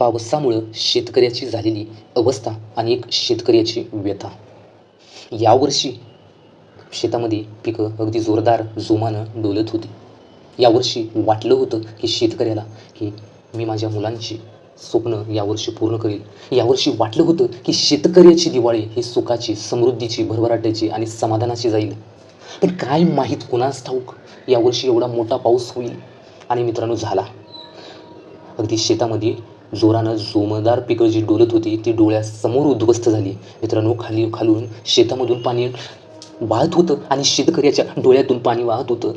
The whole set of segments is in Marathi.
पावसामुळं शेतकऱ्याची झालेली अवस्था आणि एक शेतकऱ्याची व्यथा. यावर्षी शेतामध्ये पिकं अगदी जोरदार जोमानं डोलत होती. यावर्षी वाटलं होतं की शेतकऱ्याला की मी माझ्या मुलांची स्वप्न यावर्षी पूर्ण करेल. यावर्षी वाटलं होतं की शेतकऱ्याची दिवाळी ही सुखाची समृद्धीची भरभराट्याची आणि समाधानाची जाईल. पण काय माहीत कुणास ठाऊक यावर्षी एवढा मोठा पाऊस होईल आणि मित्रांनो झाला. अगदी शेतामध्ये जोरानं जोमदार पिकं जी डोलत होती ती डोळ्यासमोर उद्ध्वस्त झाली. मित्रांनो खाली खालून शेतामधून पाणी वाहत होतं आणि शेतकऱ्याच्या डोळ्यातून पाणी वाहत होतं.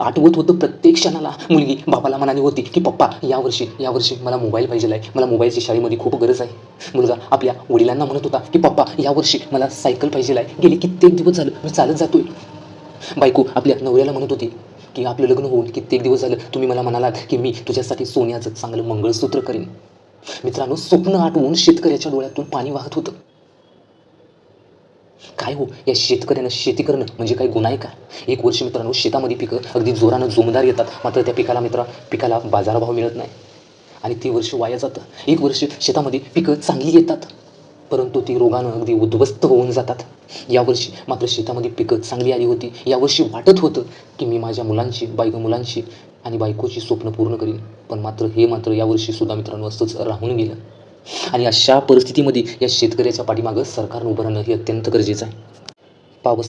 आठवत होतं प्रत्येक क्षणाला. मुलगी बापाला म्हणाली होती की पप्पा यावर्षी यावर्षी मला मोबाईल पाहिजे आहे मला मोबाईलची शाळेमध्ये खूप गरज आहे. मुलगा आपल्या वडिलांना म्हणत होता की पप्पा यावर्षी मला सायकल पाहिजे आहे गेले कित्येक दिवस झालं. मी चालत जातोय. बायको आपल्या नवऱ्याला म्हणत होती की आपलं लग्न होऊन कित्येक दिवस झालं तुम्ही मला म्हणालात की मी तुझ्यासाठी सोन्याचं चांगलं मंगळसूत्र करीन. मित्रांनो स्वप्न आठवून शेतकऱ्याच्या डोळ्यातून पाणी वाहत होतं. काय हो या शेतकऱ्यानं शेती करणं म्हणजे काय गुन्हा आहे का? एक वर्ष मित्रांनो शेतामध्ये पिकं अगदी जोरानं जोमदार येतात. मात्र त्या पिकाला मित्र पिकाला बाजारभाव मिळत नाही. आणि ते वर्ष वाया जातं. एक वर्ष शेतामध्ये पिकं चांगली येतात. परंतु ती रोगानं अगदी उद्ध्वस्त होऊन जातात. यावर्षी मात्र शेतामध्ये पिकं चांगली आली होती. यावर्षी वाटत होतं की मी माझ्या मुलांची बायको मुलांची आणि बायकोची स्वप्न पूर्ण करीन. पण मात्र हे मात्र यावर्षी सुद्धा मित्रांनो असंच राहून गेलं. आणि अशा परिस्थितीमध्ये या शेतकऱ्याच्या पाठीमागं सरकारनं उभं राहणं हे अत्यंत गरजेचं आहे. पावस